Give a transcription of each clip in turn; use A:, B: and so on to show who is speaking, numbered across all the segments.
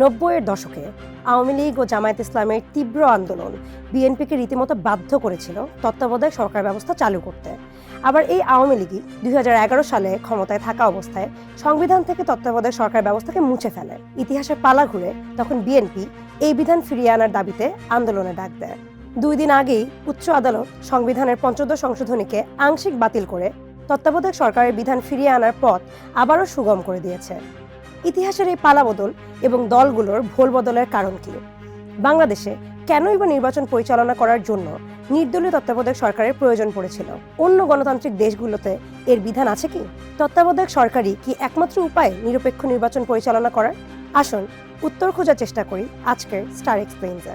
A: নব্বইয়ের দশকে আওয়ামী লীগ ও জামায়াত ইসলামের তীব্র আন্দোলন বিএনপিকে রীতিমতো বাধ্য করেছিল তত্ত্বাবধায়ক সরকার ব্যবস্থা চালু করতে। আবার এই আওয়ামী লীগই দুই হাজার এগারো সালে ক্ষমতায় থাকা অবস্থায় সংবিধান থেকে তত্ত্বাবধায়ক সরকার ব্যবস্থাকে মুছে ফেলে। ইতিহাসের পালা ঘুরে তখন বিএনপি এই বিধান ফিরিয়ে আনার দাবিতে আন্দোলনে ডাক দেয়। দুই দিন আগেই উচ্চ আদালত সংবিধানের পঞ্চদশ সংশোধনীকে আংশিক বাতিল করে তত্ত্বাবধায়ক সরকারের বিধান ফিরিয়ে আনার পথ আবারও সুগম করে দিয়েছে। ইতিহাসের এই পালাবদল এবং দলগুলোর ভোল বদলের কারণ কি? বাংলাদেশে কেনই বা নির্বাচন পরিচালনা করার জন্য নির্দলীয় তত্ত্বাবধায়ক সরকারের প্রয়োজন পড়েছিল? অন্য গণতান্ত্রিক দেশগুলোতে এর বিধান আছে কি? তত্ত্বাবধায়ক সরকারই কি একমাত্র উপায় নিরপেক্ষ নির্বাচন পরিচালনা করার? আসুন উত্তর খোঁজার চেষ্টা করি আজকের স্টার এক্সপ্লেইনসে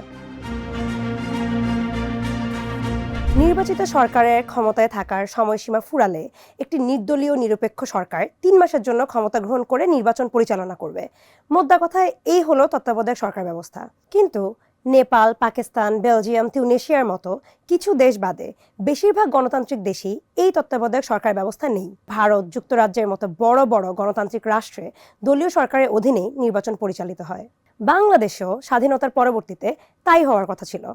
A: নির্বাচিত সরকারের ক্ষমতায় থাকার সময়সীমা ফুরালে একটি নির্দলীয় নিরপেক্ষ সরকার তিন মাসের জন্য ক্ষমতা গ্রহণ করে নির্বাচন পরিচালনা করবে। মোদ্দা কথায়, এই হলো তত্ত্বাবধায়ক সরকার ব্যবস্থা। কিন্তু নেপাল, পাকিস্তান, বেলজিয়াম, তিউনেশিয়ার মতো কিছু দেশ বাদে বেশিরভাগ গণতান্ত্রিক দেশেই এই তত্ত্বাবধায়ক সরকার ব্যবস্থা নেই। ভারত যুক্তরাজ্যের মতো বড় বড় গণতান্ত্রিক রাষ্ট্রে দলীয় সরকারের অধীনেই নির্বাচন পরিচালিত হয়। বাংলাদেশেও স্বাধীনতার পরবর্তীতে তাই হওয়ার কথা ছিল।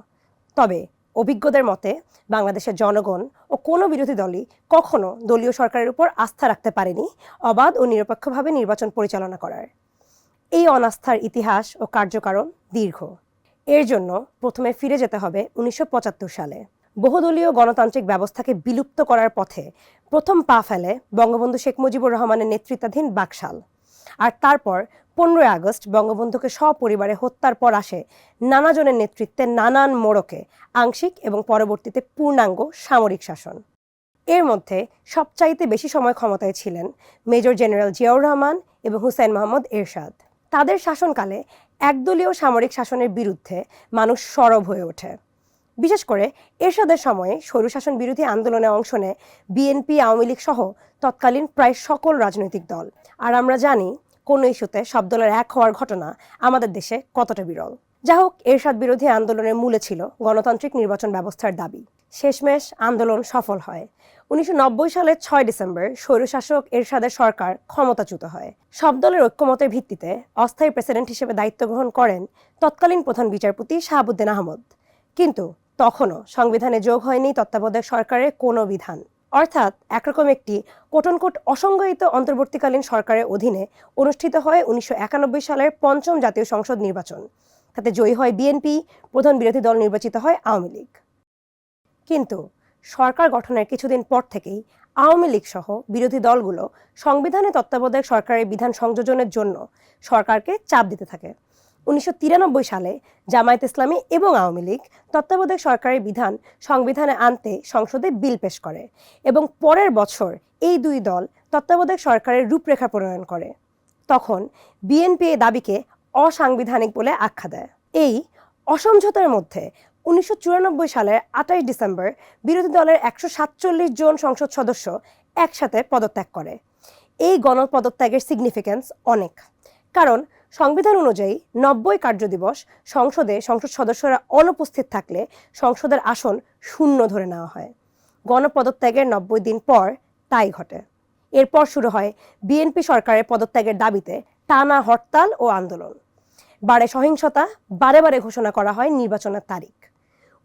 A: তবে অভিজ্ঞদের মতে, বাংলাদেশের জনগণ ও কোনো বিরোধী দলই কখনো দলীয় সরকারের উপর আস্থা রাখতে পারেনি, অবাধ ও নিরপেক্ষভাবে নির্বাচন পরিচালনা করার। এই অনাস্থার ইতিহাস ও কার্যকারণ দীর্ঘ। এর জন্য প্রথমে ফিরে যেতে হবে উনিশশো পঁচাত্তর সালে। বহুদলীয় গণতান্ত্রিক ব্যবস্থাকে বিলুপ্ত করার পথে প্রথম পা ফেলে বঙ্গবন্ধু শেখ মুজিবুর রহমানের নেতৃত্বাধীন বাকশাল। আর তারপর পনেরোই আগস্ট বঙ্গবন্ধুকে সপরিবারে হত্যার পর আসে নানাজনের নেতৃত্বে নানান মোড়কে আংশিক এবং পরবর্তীতে পূর্ণাঙ্গ সামরিক শাসন। এর মধ্যে সবচাইতে বেশি সময় ক্ষমতায় ছিলেন মেজর জেনারেল জিয়াউর রহমান এবং হুসাইন মোহাম্মদ এরশাদ। তাদের শাসনকালে একদলীয় সামরিক শাসনের বিরুদ্ধে মানুষ সরব হয়ে ওঠে। বিশেষ করে এরশাদের সময়ে স্বৈরশাসন বিরোধী আন্দোলনে অংশ নেয় বিএনপি, আওয়ামী লীগ সহ তৎকালীন প্রায় সকল রাজনৈতিক দল। আর আমরা জানি কোন ইস্যুতে সব দলের এক হওয়ার ঘটনা আমাদের দেশে কতটা বিরল? যা হোক, এরশাদ বিরোধী আন্দোলনের মূলে ছিল গণতান্ত্রিক নির্বাচন ব্যবস্থার দাবি। শেষমেশ আন্দোলন সফল হয়। উনিশশো সালের ছয় ডিসেম্বর স্বৈরশাসক এরশাদের সরকার ক্ষমতাচ্যুত হয়। সব দলের ঐক্যমতের ভিত্তিতে অস্থায়ী প্রেসিডেন্ট হিসেবে দায়িত্ব গ্রহণ করেন তৎকালীন প্রধান বিচারপতি শাহাবুদ্দিন আহমদ। কিন্তু তখনও সংবিধানে যোগ হয়নি তত্ত্বাবধায়ক সরকারের কোনো বিধান। অর্থাৎ একরকম একটি কোটনকোট অসংজ্ঞায়িত অন্তর্বর্তীকালীন সরকারের অধীনে অনুষ্ঠিত হয় উনিশশো একানব্বই সালের পঞ্চম জাতীয় সংসদ নির্বাচন। তাতে জয়ী হয় বিএনপি, প্রধান বিরোধী দল নির্বাচিত হয় আওয়ামী লীগ। কিন্তু সরকার গঠনের কিছুদিন পর থেকেই আওয়ামী লীগ সহ বিরোধী দলগুলো সংবিধানে তত্ত্বাবধায়ক সরকারের বিধান সংযোজনের জন্য সরকারকে চাপ দিতে থাকে। উনিশশো তিরানব্বই সালে জামায়াত ইসলামী এবং আওয়ামী লীগ তত্ত্বাবধায়ক সরকারের বিধান সংবিধানে আনতে সংসদে বিল পেশ করে এবং পরের বছর এই দুই দল তত্ত্বাবধায়ক সরকারের রূপরেখা প্রণয়ন করে। তখন বিএনপি এই দাবিকে অসাংবিধানিক বলে আখ্যা দেয়। এই অসমঝোতার মধ্যে উনিশশো চুরানব্বই সালের আঠাশ ডিসেম্বর বিরোধী দলের একশো সাতচল্লিশ জন সংসদ সদস্য একসাথে পদত্যাগ করে। এই গণপদত্যাগের সিগনিফিক্যান্স অনেক। কারণ সংবিধান অনুযায়ী নব্বই কার্যদিবস সংসদে সংসদ সদস্যরা অনুপস্থিত থাকলে সংসদের আসন শূন্য ধরে নেওয়া হয়। গণপদত্যাগের নব্বই দিন পর তাই ঘটে। এরপর শুরু হয় বিএনপি সরকারের পদত্যাগের দাবিতে টানা হরতাল ও আন্দোলন। বারে সহিংসতা, বারে বারে ঘোষণা করা হয় নির্বাচনের তারিখ।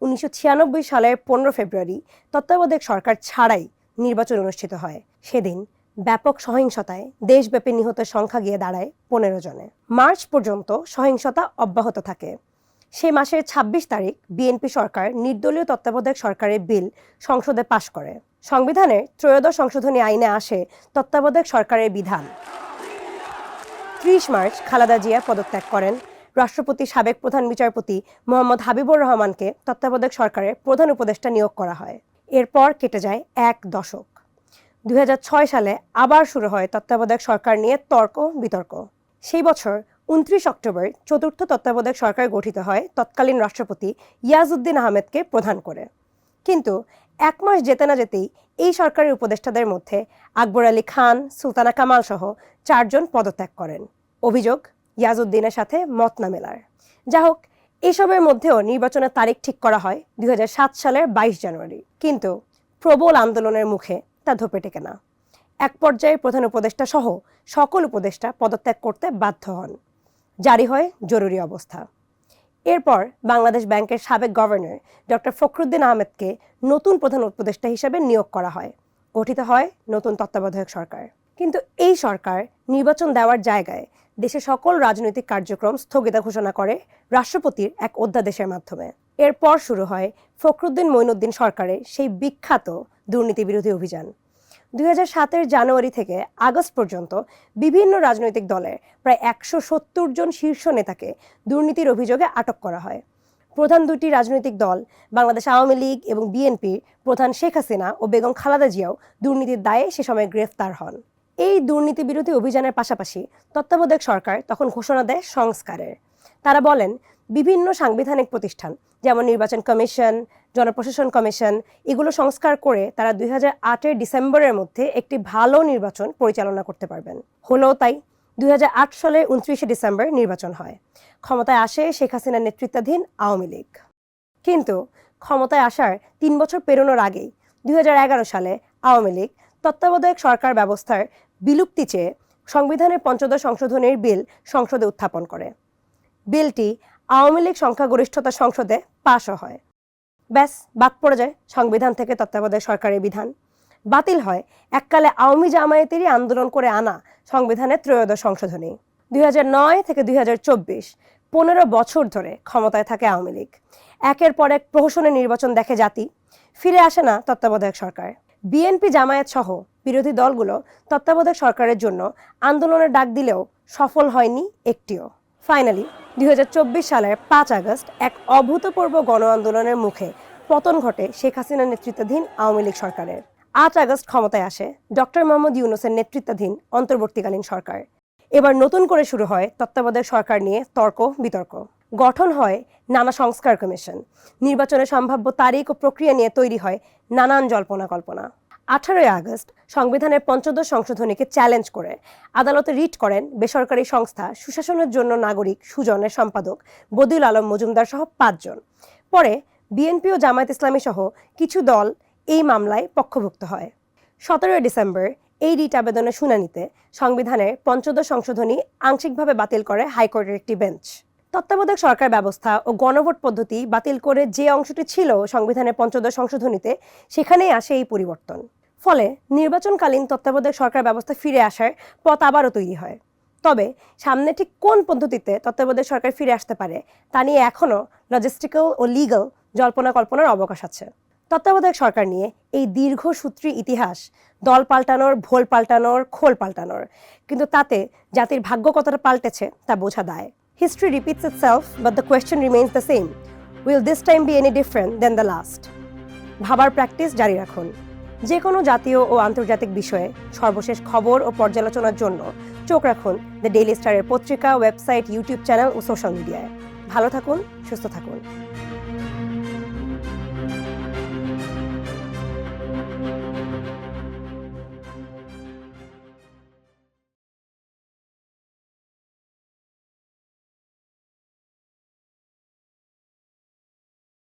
A: উনিশশো ছিয়ানব্বই সালের পনেরো ফেব্রুয়ারি তত্ত্বাবধায়ক সরকার ছাড়াই নির্বাচন অনুষ্ঠিত হয়। সেদিন ব্যাপক সহিংসতায় দেশব্যাপী নিহতের সংখ্যা গিয়ে দাঁড়ায় পনেরো জনে। মার্চ পর্যন্ত সহিংসতা অব্যাহত থাকে। সে মাসের ২৬ তারিখ বিএনপি সরকার নির্দলীয় তত্ত্বাবধায়ক সরকারের বিল সংসদে পাশ করে। সংবিধানের ত্রয়োদশ সংশোধনী আইনে আসে তত্ত্বাবধায়ক সরকারের বিধান। ত্রিশ মার্চ খালাদা জিয়া পদত্যাগ করেন। রাষ্ট্রপতি সাবেক প্রধান বিচারপতি মোহাম্মদ হাবিবুর রহমানকে তত্ত্বাবধায়ক সরকারের প্রধান উপদেষ্টা নিয়োগ করা হয়। এরপর কেটে যায় এক দশক। দুই হাজার ছয় সালে আবার শুরু হয় তত্ত্বাবধায়ক সরকার নিয়ে তর্ক, বিতর্ক। সেই বছর উনত্রিশ অক্টোবর চতুর্থ তত্ত্বাবধায়ক সরকার গঠিত হয় তৎকালীন রাষ্ট্রপতি ইয়াজউদ্দিন আহমেদকে প্রধান করে। কিন্তু এক মাস যেতে না যেতেই এই সরকারের উপদেষ্টাদের মধ্যে আকবর আলী খান, সুলতানা কামাল সহ চারজন পদত্যাগ করেন। অভিযোগ, ইয়াজউদ্দিনের সাথে মত না মেলার যা হোক, এসবের মধ্যেও নির্বাচনের তারিখ ঠিক করা হয় দুই হাজার সাত সালের বাইশ জানুয়ারি। কিন্তু প্রবল আন্দোলনের মুখে তা ধোপে টেকে না। এক পর্যায়ে প্রধান উপদেষ্টা সহ সকল উপদেষ্টা পদত্যাগ করতে বাধ্য হন। জারি হয় জরুরি অবস্থা। এরপর বাংলাদেশ ব্যাংকের সাবেক গভর্নর ডক্টর ফখরুদ্দিন আহমেদকে নতুন প্রধান উপদেষ্টা হিসেবে নিয়োগ করা হয়। গঠিত হয় নতুন তত্ত্বাবধায়ক সরকার। কিন্তু এই সরকার নির্বাচন দেওয়ার জায়গায় দেশের সকল রাজনৈতিক কার্যক্রম স্থগিতা ঘোষণা করে রাষ্ট্রপতির এক অধ্যাদেশের মাধ্যমে। এরপর শুরু হয় ফখরুদ্দিন মঈনুদ্দিন সরকারের সেই বিখ্যাত দুর্নীতি বিরোধী অভিযান। দুই সাতের জানুয়ারি থেকে আগস্ট পর্যন্ত বিভিন্ন রাজনৈতিক দলের প্রায় একশো সত্তর জন শীর্ষ নেতাকে দুর্নীতির অভিযোগে আটক করা হয়। প্রধান দুটি রাজনৈতিক দল, বাংলাদেশ আওয়ামী লীগ এবং বিএনপির প্রধান শেখ হাসিনা ও বেগম খালাদা জিয়াও দুর্নীতির দায়ে সে সময় গ্রেফতার হন। এই দুর্নীতি বিরোধী অভিযানের পাশাপাশি তত্ত্বাবধায়ক সরকার তখন ঘোষণা দেয় সংস্কারের। তারা বলেন বিভিন্ন সাংবিধানিক প্রতিষ্ঠান, যেমন নির্বাচন কমিশন, জনপ্রশাসন কমিশন, এগুলো সংস্কার করে তারা দুই হাজার ডিসেম্বরের মধ্যে একটি ভালো নির্বাচন পরিচালনা করতে পারবেন। হলো তাই দুই সালের উনত্রিশে ডিসেম্বর নির্বাচন হয়। ক্ষমতায় আসে শেখ হাসিনার নেতৃত্বাধীন আওয়ামী লীগ। কিন্তু ক্ষমতায় আসার তিন বছর পেরোনোর আগেই দুই হাজার এগারো সালে আওয়ামী লীগ তত্ত্বাবধায়ক সরকার ব্যবস্থার বিলুপ্তি চেয়ে সংবিধানের পঞ্চদশ সংশোধনের বিল সংসদে উত্থাপন করে। বিলটি আওয়ামী লীগ সংখ্যাগরিষ্ঠতা সংসদে পাশও হয়। ব্যাস, বাদ পড়ে যায় সংবিধান থেকে তত্ত্বাবধায়ক সরকারের বিধান। বাতিল হয় এককালে আওয়ামী জামায়াতেরই আন্দোলন করে আনা সংবিধানের ত্রয়োদশ সংশোধনী। দুই থেকে দুই পনেরো বছর ধরে ক্ষমতায় থাকে আওয়ামী লীগ। একের পর এক প্রহসনের নির্বাচন দেখে জাতি, ফিরে আসে না তত্ত্বাবধায়ক সরকার। বিএনপি জামায়াত সহ বিরোধী দলগুলো তত্ত্বাবধায়ক সরকারের জন্য আন্দোলনের ডাক দিলেও সফল হয়নি একটিও। ফাইনালি দুই সালের পাঁচ আগস্ট এক অভূতপূর্ব গণ আন্দোলনের মুখে পতন ঘটে শেখ হাসিনার নেতৃত্বাধীন আওয়ামী লীগ সরকারের। আট আগস্ট ক্ষমতায় আসে ডক্টর মোহাম্মদ ইউনুসের নেতৃত্বাধীন অন্তর্বর্তীকালীন সরকার। এবার নতুন করে শুরু হয় তত্ত্বাবধায়ক সরকার নিয়ে তর্ক, বিতর্ক। গঠন হয় নানা সংস্কার কমিশন। নির্বাচনের সম্ভাব্য তারিখ ও প্রক্রিয়া নিয়ে তৈরি হয় নানান জল্পনা কল্পনা। আঠারোই আগস্ট সংবিধানের পঞ্চদশ সংশোধনীকে চ্যালেঞ্জ করে আদালতে রিট করেন বেসরকারি সংস্থা সুশাসনের জন্য নাগরিক সুজনের সম্পাদক বদিউল আলম মজুমদার সহ পাঁচজন। পরে বিএনপি ও জামায়াত ইসলামী সহ কিছু দল এই মামলায় পক্ষভুক্ত হয়। সতেরোই ডিসেম্বর এই রিট আবেদনের শুনানিতে সংবিধানের পঞ্চদশ সংশোধনী আংশিকভাবে বাতিল করে হাইকোর্টের একটি বেঞ্চ। তত্ত্বাবধায়ক সরকার ব্যবস্থা ও গণভোট পদ্ধতি বাতিল করে যে অংশটি ছিল সংবিধানের পঞ্চদশ সংশোধনীতে, সেখানেই আসে এই পরিবর্তন। ফলে নির্বাচনকালীন তত্ত্বাবধায়ক সরকার ব্যবস্থা ফিরে আসার পথ আবারও তৈরি হয়। তবে সামনে ঠিক কোন পদ্ধতিতে তত্ত্বাবধায়ক সরকার ফিরে আসতে পারে, তা নিয়ে এখনও লজিস্টিক্যাল ও লিগাল জল্পনা কল্পনার অবকাশ আছে। তত্ত্বাবধায়ক সরকার নিয়ে এই দীর্ঘসূত্রী ইতিহাস, দল পাল্টানোর, ভোল পাল্টানোর, খোল পাল্টানোর, কিন্তু তাতে জাতির ভাগ্য কতটা পাল্টেছে তা বোঝা দায়। History repeats itself but the question remains the same will this time be any different than the last ভাবার প্র্যাকটিস জারি রাখুন। যে কোনো জাতীয় ও আন্তর্জাতিক বিষয়ে সর্বশেষ খবর ও পর্যালোচনার জন্য চোখ রাখুন দ্য ডেইলি স্টারের পত্রিকা, ওয়েবসাইট, ইউটিউব চ্যানেল ও সোশ্যাল মিডিয়ায়। ভালো থাকুন, সুস্থ থাকুন।